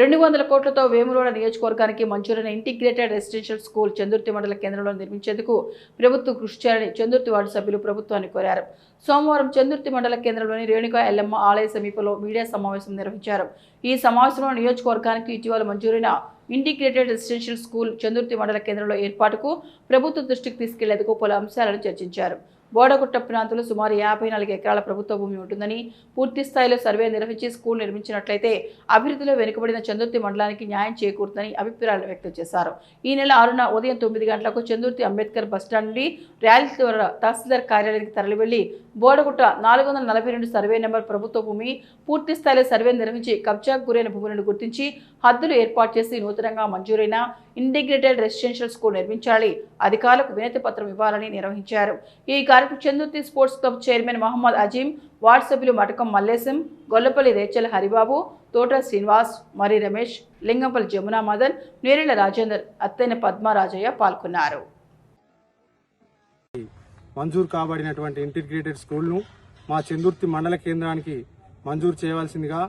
రెండు వందల కోట్లతో వేములవాడ నియోజకవర్గానికి మంజూరైన ఇంటిగ్రేటెడ్ రెసిడెన్షియల్ స్కూల్ చందుర్తి మండల కేంద్రంలో నిర్మించేందుకు ప్రభుత్వం కృషి చేయాలని చందుర్తి వార్డు సభ్యులు ప్రభుత్వాన్ని కోరారు. సోమవారం చందుర్తి మండల కేంద్రంలోని రేణుకా ఎల్లమ్మ ఆలయ సమీపంలో మీడియా సమావేశం నిర్వహించారు. ఈ సమావేశంలో నియోజకవర్గానికి ఇటీవల మంజూరైన ఇంటిగ్రేటెడ్ రెసిడెన్షియల్ స్కూల్ చందుర్తి మండల కేంద్రంలో ఏర్పాటుకు ప్రభుత్వ దృష్టికి తీసుకెళ్ళేందుకు పలు అంశాలను చర్చించారు. బోడగుట్ట ప్రాంతంలో సుమారు యాభై నాలుగు ఎకరాల ప్రభుత్వ భూమి ఉంటుందని పూర్తి స్థాయిలో సర్వే నిర్వహించి స్కూల్ నిర్మించినట్లయితే అభివృద్ధిలో వెనుకబడిన చందుర్తి మండలానికి న్యాయం చేకూరుతుందని అభిప్రాయాలు వ్యక్తం చేశారు. ఈ నెల ఆరున ఉదయం తొమ్మిది గంటలకు చందుర్తి అంబేద్కర్ బస్టాండ్ నుండి ర్యాలీ ద్వారా తహసీల్దార్ కార్యాలయానికి తరలివెళ్ళి బోడగుట్ట నాలుగు వందల నలభై రెండు సర్వే నెంబర్ ప్రభుత్వ భూమి పూర్తి స్థాయిలో సర్వే నిర్వహించి కబ్జాకు గురైన భూములను గుర్తించి హద్దులు ఏర్పాటు చేసి నూతనంగా మంజూరైన ఇంటిగ్రేటెడ్ రెసిడెన్షియల్ స్కూల్ నిర్మించాలి అధికారులకు వినతి పత్రం ఇవ్వాలని నిర్వహించారు. ఈ కార్యక్రమం Chandurthi sports club chairman Mohammed Azeem ward సభ్యులు మటకం మల్లేశం గొల్లపల్లి రేచల్ హరిబాబు తోట శ్రీనివాస్ మరి రమేష్ లింగంపల్లి జమునా మదన్ నేరేళ్ళ రాజేందర్ అత్తైన పద్మరాజయ్య పాల్గొన్నారు. మంజూరు కాబడినటువంటి ఇంటిగ్రేటెడ్ స్కూల్ను మా చందుర్తి మండల కేంద్రానికి మంజూరు చేయవలసిందిగా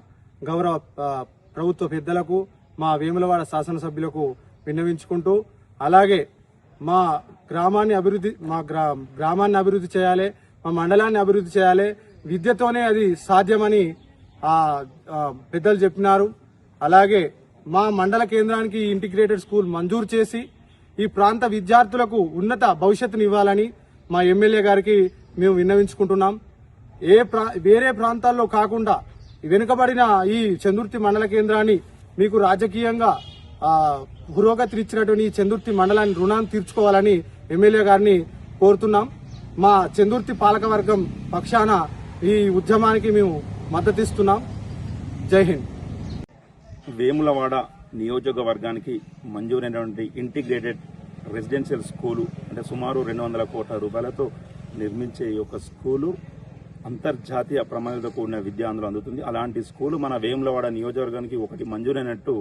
గౌరవ ప్రభుత్వ పెద్దలకు మా వేములవాడ శాసనసభ్యులకు విన్నవించుకుంటూ అలాగే మా గ్రామాన్ని అభివృద్ధి మా గ్రా గ్రామాన్ని అభివృద్ధి చేయాలి మా మండలాన్ని అభివృద్ధి చేయాలి. విద్యతోనే అది సాధ్యమని ఆ, పెద్దలు చెప్పినారు. అలాగే మా మండల కేంద్రానికి ఇంటిగ్రేటెడ్ స్కూల్ మంజూరు చేసి ఈ ప్రాంత విద్యార్థులకు ఉన్నత భవిష్యత్తుని ఇవ్వాలని మా ఎమ్మెల్యే గారికి మేము విన్నవించుకుంటున్నాం. ఏ ప్రా వేరే ప్రాంతాల్లో కాకుండా వెనుకబడిన ఈ చందుర్తి మండల కేంద్రాన్ని మీకు రాజకీయంగా పురోగతి ఇచ్చినటువంటి ఈ చందుర్తి మండలాన్ని రుణాన్ని తీర్చుకోవాలని ఎమ్మెల్యే గారిని కోరుతున్నాం. మా చందుర్తి పాలకవర్గం పక్షాన ఈ ఉద్యమానికి మేము మద్దతిస్తున్నాం. జై హింద్. వేములవాడ నియోజకవర్గానికి మంజూరైనటువంటి ఇంటిగ్రేటెడ్ రెసిడెన్షియల్ స్కూలు అంటే సుమారు రెండు వందల కోట్ల రూపాయలతో నిర్మించే ఒక యొక్క స్కూలు అంతర్జాతీయ ప్రమాణాలతో కూడిన విద్య అందులో అందుతుంది. అలాంటి స్కూలు మన వేములవాడ నియోజకవర్గానికి ఒకటి మంజూరైనట్టు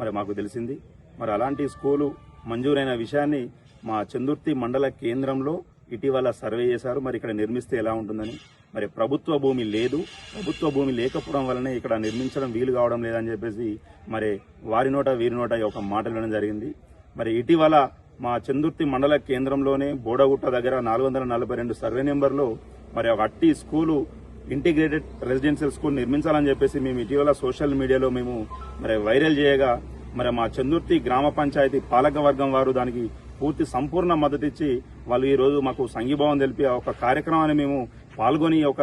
మరి మాకు తెలిసింది. మరి అలాంటి స్కూలు మంజూరైన విషయాన్ని మా చందుర్తి మండల కేంద్రంలో ఇటీవల సర్వే చేశారు. మరి ఇక్కడ నిర్మిస్తే ఎలా ఉంటుందని. మరి ప్రభుత్వ భూమి లేదు. ప్రభుత్వ భూమి లేకపోవడం వల్లనే ఇక్కడ నిర్మించడం వీలు కావడం లేదని చెప్పేసి మరి వారి నోట వీరి నోట ఈ ఒక మాట వినడం జరిగింది. మరి ఇటీవల మా చందుర్తి మండల కేంద్రంలోనే బోడగుట్ట దగ్గర నాలుగు వందల నలభై రెండు సర్వే నెంబర్లో మరి ఒక అట్టి స్కూలు ఇంటిగ్రేటెడ్ రెసిడెన్షియల్ స్కూల్ నిర్మించాలని చెప్పేసి మేము ఇటీవల సోషల్ మీడియాలో మేము మరి వైరల్ చేయగా మరి మా చందుర్తి గ్రామ పంచాయతీ పాలక వర్గం వారు దానికి పూర్తి సంపూర్ణ మద్దతు ఇచ్చి వాళ్ళు ఈరోజు మాకు సంఘీభావం తెలిపి ఆ ఒక కార్యక్రమాన్ని మేము పాల్గొని ఒక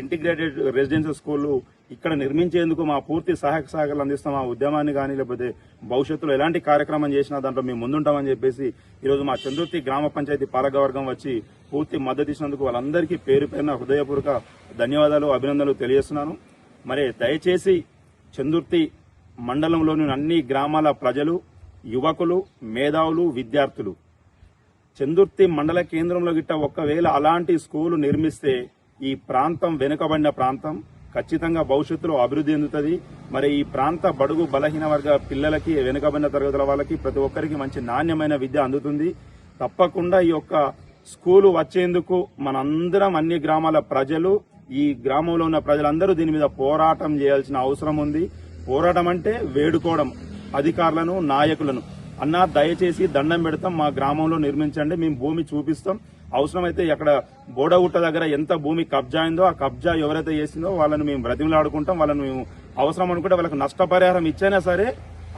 ఇంటిగ్రేటెడ్ రెసిడెన్షియల్ స్కూల్ ఇక్కడ నిర్మించేందుకు మా పూర్తి సహాయక సహకారాలు అందిస్తాం. ఆ ఉద్యమాన్ని కానీ లేకపోతే భవిష్యత్తులో ఎలాంటి కార్యక్రమం చేసినా దాంట్లో మేము ముందుంటామని చెప్పేసి ఈరోజు మా చందుర్తి గ్రామ పంచాయతీ పాలకవర్గం వచ్చి పూర్తి మద్దతు ఇచ్చినందుకు వాళ్ళందరికీ పేరు పేరున హృదయపూర్వక ధన్యవాదాలు అభినందనలు తెలియజేస్తున్నాను. మరి దయచేసి చందుర్తి మండలంలోని అన్ని గ్రామాల ప్రజలు యువకులు మేధావులు విద్యార్థులు. చందుర్తి మండల కేంద్రంలో గిట్ట ఒకవేళ అలాంటి స్కూలు నిర్మిస్తే ఈ ప్రాంతం వెనుకబడిన ప్రాంతం ఖచ్చితంగా భవిష్యత్తులో అభివృద్ధి చెందుతుంది. మరి ఈ ప్రాంత బడుగు బలహీన వర్గ పిల్లలకి వెనుకబడిన తరగతుల వాళ్ళకి ప్రతి ఒక్కరికి మంచి నాణ్యమైన విద్య అందుతుంది. తప్పకుండా ఈ యొక్క స్కూలు వచ్చేందుకు మనందరం అన్ని గ్రామాల ప్రజలు ఈ గ్రామంలో ఉన్న ప్రజలందరూ దీని మీద పోరాటం చేయాల్సిన అవసరం ఉంది. పోరాటం అంటే వేడుకోవడం. అధికారులను నాయకులను. అన్నా దయచేసి దండం పెడతాం. మా గ్రామంలో నిర్మించండి. మేము భూమి చూపిస్తాం. అవసరమైతే అక్కడ బోడగుట్ట దగ్గర ఎంత భూమి కబ్జా అయిందో ఆ కబ్జా ఎవరైతే చేసిందో వాళ్ళని మేము బ్రతిమలాడుకుంటాం. వాళ్ళని మేము అవసరం అనుకుంటే వాళ్ళకి నష్టపరిహారం ఇచ్చైనా సరే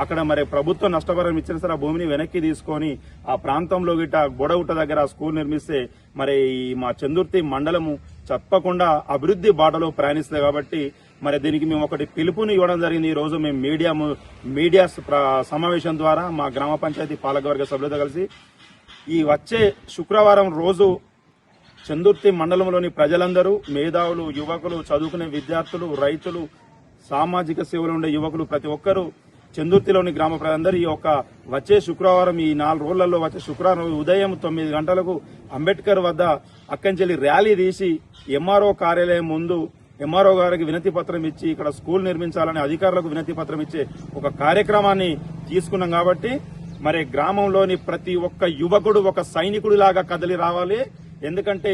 అక్కడ మరి ప్రభుత్వం నష్టపరిహారం ఇచ్చినా సరే ఆ భూమిని వెనక్కి తీసుకొని ఆ ప్రాంతంలో గిట్ట బోడగుట్ట దగ్గర స్కూల్ నిర్మిస్తే మరి ఈ మా చందుర్తి మండలము తప్పకుండా అభివృద్ధి బాటలో ప్రయాణిస్తుంది కాబట్టి మరి దీనికి మేము ఒకటి పిలుపుని ఇవ్వడం జరిగింది. ఈ రోజు మేము మీడియా మీడియా ప్ర- సమావేశం ద్వారా మా గ్రామ పంచాయతీ పాలకవర్గ సభ్యులతో కలిసి ఈ వచ్చే శుక్రవారం రోజు చందుర్తి మండలంలోని ప్రజలందరూ మేధావులు యువకులు చదువుకునే విద్యార్థులు రైతులు సామాజిక సేవలు ఉండే యువకులు ప్రతి ఒక్కరూ చందుర్తిలోని గ్రామ ప్రజలందరూ ఈ యొక్క వచ్చే శుక్రవారం ఈ నాలుగు రోజులలో వచ్చే శుక్రవారం ఉదయం తొమ్మిది గంటలకు అంబేద్కర్ వద్ద అక్కంచెల్లి ర్యాలీ తీసి ఎంఆర్ఓ కార్యాలయం ముందు ఎంఆర్ఓ గారికి వినతి పత్రం ఇచ్చి ఇక్కడ స్కూల్ నిర్మించాలని అధికారులకు వినతి పత్రం ఇచ్చే ఒక కార్యక్రమాన్ని తీసుకున్నాం కాబట్టి మరి గ్రామంలోని ప్రతి ఒక్క యువకుడు ఒక సైనికుడిలాగా కదలి రావాలి. ఎందుకంటే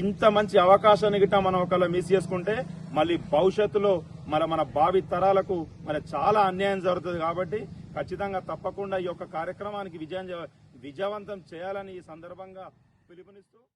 ఇంత మంచి అవకాశాన్ని గిట్ట మనం ఒకవేళ మిస్ చేసుకుంటే మళ్ళీ భవిష్యత్తులో మరి మన భావి తరాలకు మరి చాలా అన్యాయం జరుగుతుంది కాబట్టి ఖచ్చితంగా తప్పకుండా ఈ యొక్క కార్యక్రమానికి విజయం విజయవంతం చేయాలని ఈ సందర్భంగా పిలుపునిస్తూ